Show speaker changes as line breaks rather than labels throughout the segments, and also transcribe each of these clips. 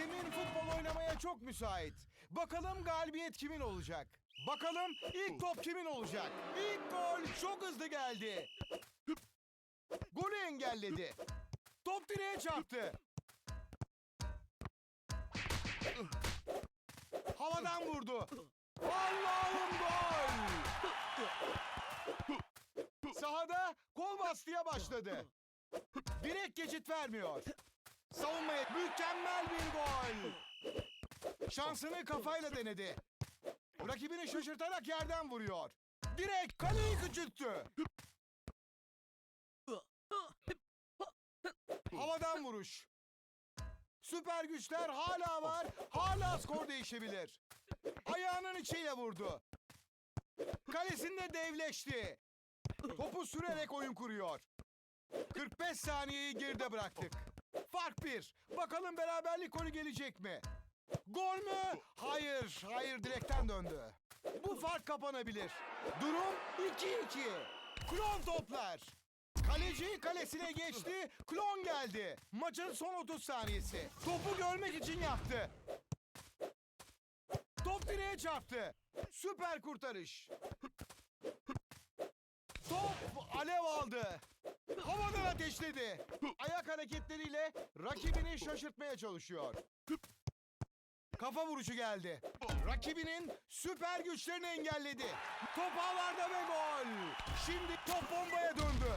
Zemin futbol oynamaya çok müsait. Bakalım galibiyet kimin olacak? Bakalım ilk top kimin olacak? İlk gol çok hızlı geldi. Golü engelledi. Top direğe çarptı. Havadan vurdu. Allah'ım gol! Sahada kol bastıya başladı. Direkt geçit vermiyor. Savunmaya mükemmel bir gol. Şansını kafayla denedi. Rakibini şaşırtarak yerden vuruyor. Direkt kaleyi küçülttü. Havadan vuruş. Süper güçler hala var. Hala skor değişebilir. Ayağının içiyle vurdu. Kalesinde devleşti. Topu sürerek oyun kuruyor. 45 saniyeyi geride bıraktık. Fark bir. Bakalım beraberlik golü gelecek mi? Gol mü? Hayır, hayır direkten döndü. Bu fark kapanabilir. Durum 2-2. Klon toplar. Kaleci kalesine geçti, klon geldi. Maçın son 30 saniyesi. Topu görmek için yaptı. Top direğe çarptı. Süper kurtarış. Top alev aldı. Ateşledi. Ayak hareketleriyle rakibini şaşırtmaya çalışıyor. Kafa vuruşu geldi. Rakibinin süper güçlerini engelledi. Top ağlarda ve gol. Şimdi top bombaya döndü.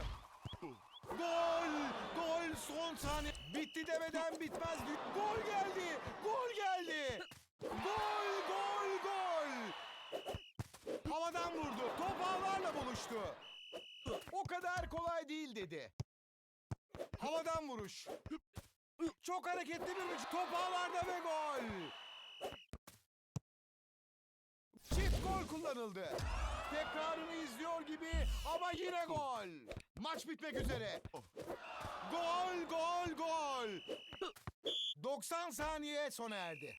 Gol! Gol son saniye. Bitti demeden bitmez. Gol geldi. Gol geldi. Gol, gol, gol. Havadan vurdu. Top ağlarla buluştu. O kadar kolay değil dedi. Havadan vuruş. Çok hareketli bir vuruş. Top ağlarda ve gol. Çift gol kullanıldı. Tekrarını izliyor gibi ama yine gol. Maç bitmek üzere. Gol, gol, gol. 90 saniye sona erdi.